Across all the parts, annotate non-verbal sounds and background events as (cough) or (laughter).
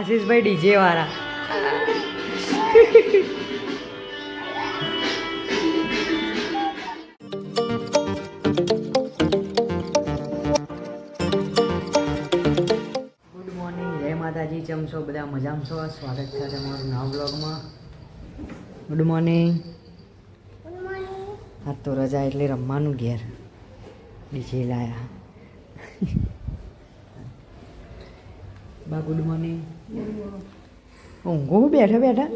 આશીષભાઈ DJ વાળા. Good morning જય માતાજી છો? બધા મજામાં છો? સ્વાગત છે તમારું નવા બ્લોગમાં ગુડ મોર્નિંગ આ તો રજા એટલે રમવાનું ઘેર. ડીજે લાયા. બા ગુડ મોર્નિંગ ઊંઘો બેઠા બેઠા.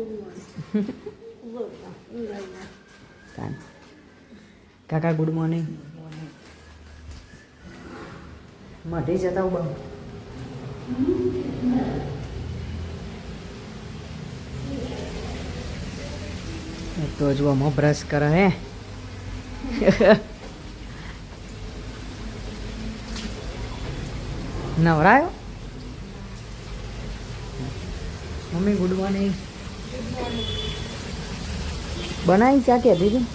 કાકા ગુડ મોર્નિંગ મઢી જતા બા. તો જો આમાં બ્રશ કરે હે? (laughs) નવરાયો? મમ્મી ગુડ મોર્નિંગ બનાવી ચા કે દીધી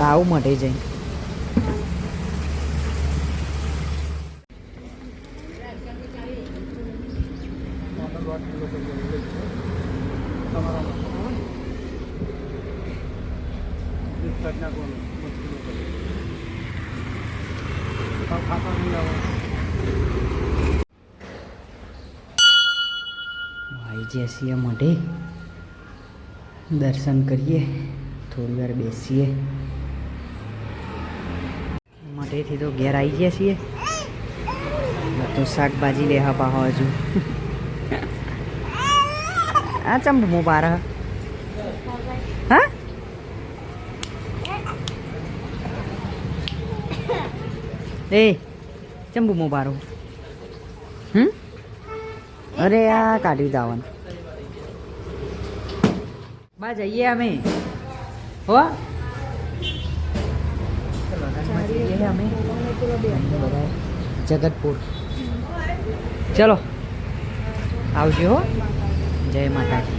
આવું મટી જઈ. ભાઈ જે છીએ મઢે, દર્શન કરીએ, થોડી વાર બેસીએ. મઢેથી તો ઘેર આવી ગયા છીએ. તો શાકભાજી લેવા પાહો હજુ. આ ચંપ મો પાર હા? એ ચંબુ મો પારો હમ? અરે આ કાઢી દાવન બા જઈએ અમે. હો? જગતપુર. ચલો, આવજો હો. જય માતાજી.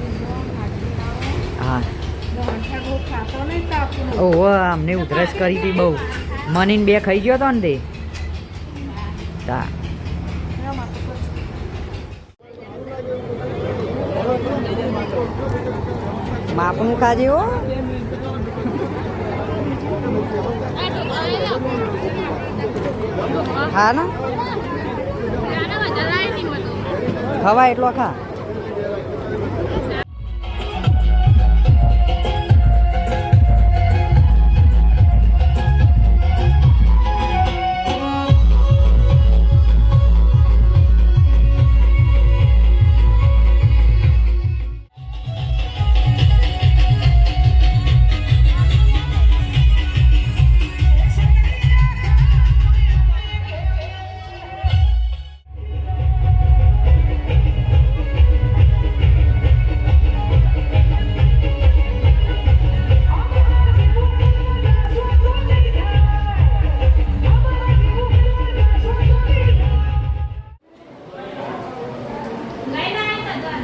હા. ઓહો અમને ઉધરસ કરી હતી બહુ. મનીને બે ખાઈ ગયો તો ને તે તા. માપનું ખાજે હો. હા ના? ખવાય એટલો ખા.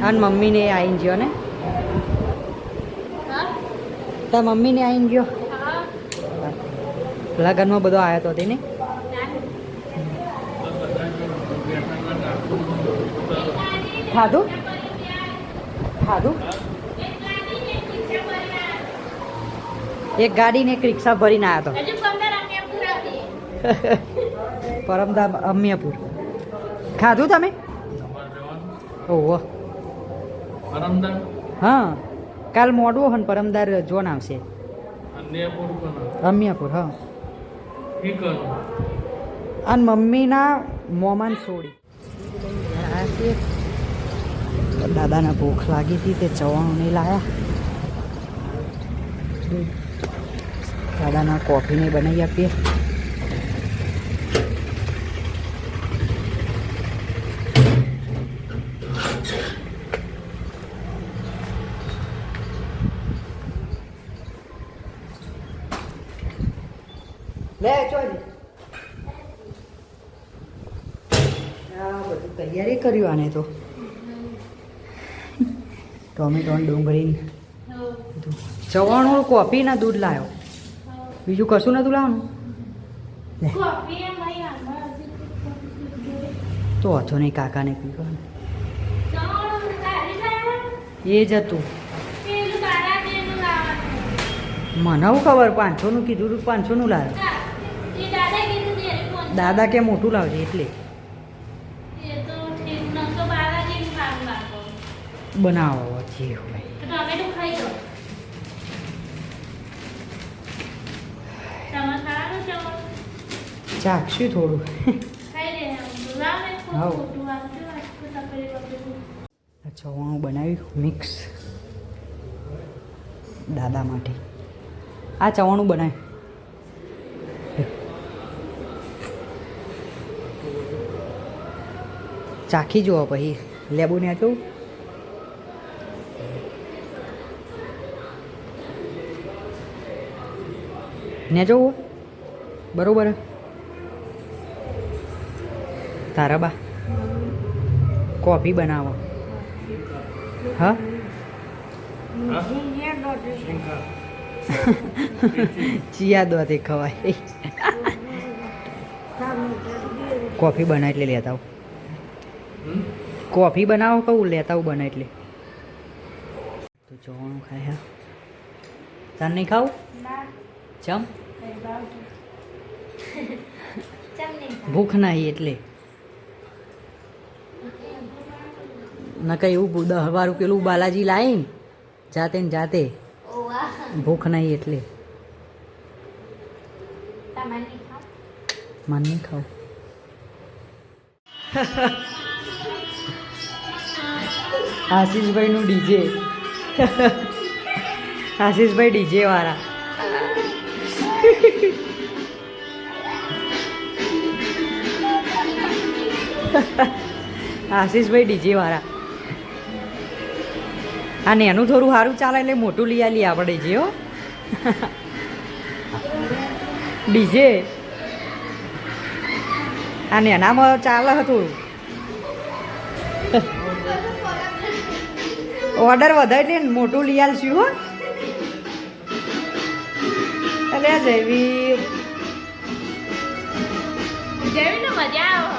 અને મમ્મીને આવીને ગયો ને? તાર મમ્મીને આવીને ગયો? લગનમાં બધો આવ્યો તો તેને ખાધું? ખાધું? એક ગાડી ને એક રિક્ષા ભરીને આવ્યો હતો પરમદા અમ્યપુર ખાધું તમે? ઓહો. પરમદાર હા. કાલ મોડું હન પરમદાર જોન આવશે. અમિયાપુર હા. અને મમ્મીના મોમાન સોડી. દાદાને ભૂખ લાગી હતી તે ચવાણું નહીં લાયા. દાદાના કોફી નહીં બનાવી આપીએ લે ચોજી આ બધું તૈયારી કર્યું આને તો. ટોમેટો ડુંગળી ચવાણું કોફી ના દૂધ લાવ્યો બીજું કશું નતું લાવવાનું? તો હતો નહીં કાકાને પીવાનું? એ જ હતું. મને હું ખબર? પાંચસોનું કીધું હતું પાંચસોનું લાવે. દાદા કે મોટું લાવજે એટલે. આપજો. આટલું તપેલી બપેલી. આ ચવાણું બનાવ્યું મિક્સ દાદા માટે. આ ચવાણું બનાવ્યું ચાખી જુઓ પછી. લેબુ ને જવું ને જવું. બરોબર. તારા બા. કોફી બનાવો. હા? ચિયા દોથી ખવાય. કોફી બના એટલે લેતા આવું. કોફી બનાવો કહું, લેતા આવું બના એટલે. તો જોવાનું ખાય, હા. તાર નહીં ખાવું? ચમ? ભૂખ નહીં એટલે. નકા એવું દહવારું પેલું બાલાજી લાવીને જાતે ને જાતે. ભૂખ નહીં એટલે. માન નહીં ખાવું. આશીષભાઈનું ડીજે. આશીષભાઈ ડીજે વાળા. આશીષભાઈ ડીજે વાળા આ નેનું થોડું સારું ચાલે એટલે મોટું લઈ આલી આપણે જે હો. ડીજે. આ નેનામાં ચાલે હતું. ઓર્ડર વધારી ને મોટું લઈ આલશું, હો. અલે જયવીર. જેવીને મજા આવો.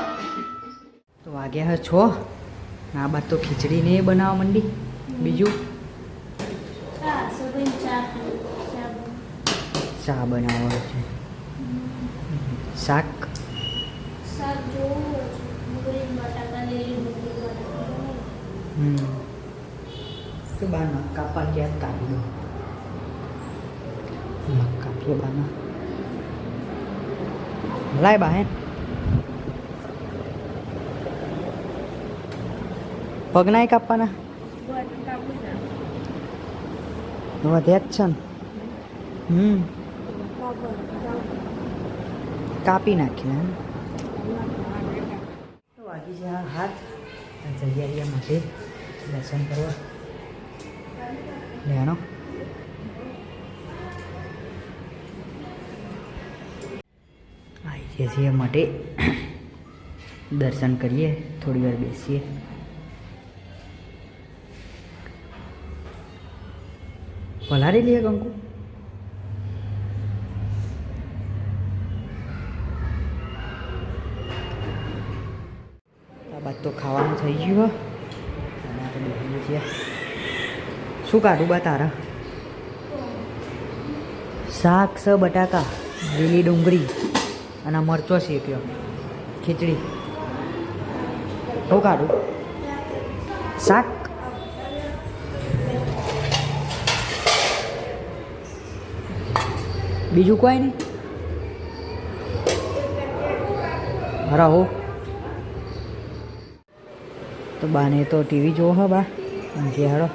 તો વાગ્યા છો છ. આ બાદ તો ખીચડી ને બનાવવા માંડી. બીજું? ચા ચા બનાવવાનું છે. શાક? જોવું તો બાના કાપવાની યાદ કાપી દો. કાપીએ બાના લાય બા હે પગ નાય કાપવાના વધ્યા જ છે ને હમ કાપી નાખીને તો વાગી જાય હાથ જગ્યા માટે દર્શન કરવા લેણો જઈએ માટે. દર્શન કરીએ, થોડી વાર બેસીએ. પલારી લઈએ કંકુ? આ બાદ તો ખાવાનું થઈ ગયું છીએ શું કાઢું બા તારા? શાક સ બટાકા, લીલી ડુંગળી. અને મરચો શેક્યો ખીચડી. શું કાઢું શાક? બીજું કોઈ નહીં? રહો તો બાને તો ટીવી જોવો હા બા. ઊંઘી હાડો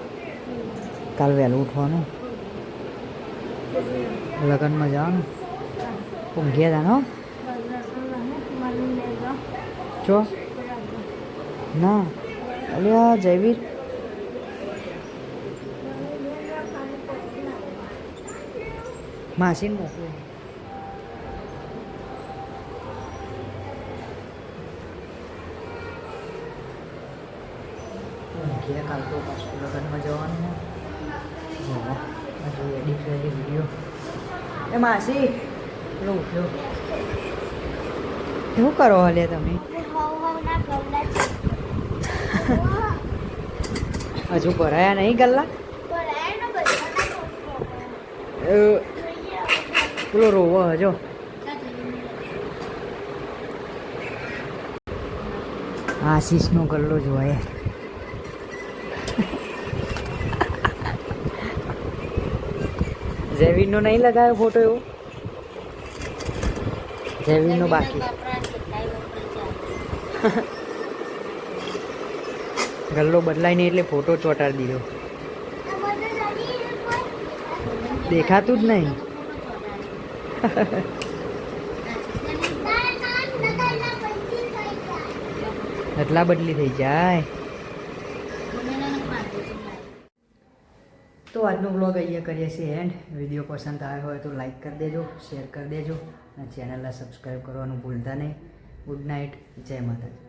કાલ વહેલું ઉઠવાનું. લગ્નમાં જવાનું. ઊંઘ્યા હો. ચો ના. અલ્યા જયવીર. માસીને મોકલું. ઊંઘ્યા કાલ તો પાછું લગ્નમાં જવાનું હજુ એડિટ વીડિયો. એ માસી. ઉઠ્યો શું કરો હલે તમે? (laughs) હજુ ભરાયા નહીં ગલ્લા. પેલો રોવો હજો. આશીષનો ગલ્લો જોવાય. (laughs) જેવિનનો નહીં લગાવ્યો ફોટો એવો? જેવિનનો બાકી. (laughs) ગલ્લો બદલાય નહીં એટલે ફોટો ચોંટાડી દીધો. દેખાતું જ નહીં. (laughs) એટલા બદલી થઈ જાય. તો આજનો બ્લોગ અહીંયા કરીએ છીએ એન્ડ વીડિયો પસંદ આવ્યો હોય તો લાઈક કરી દેજો શેર કરી દેજો, અને ચેનલને સબસ્ક્રાઈબ કરવાનું ભૂલતા નહીં. ગુડ નાઇટ જય માતાજી.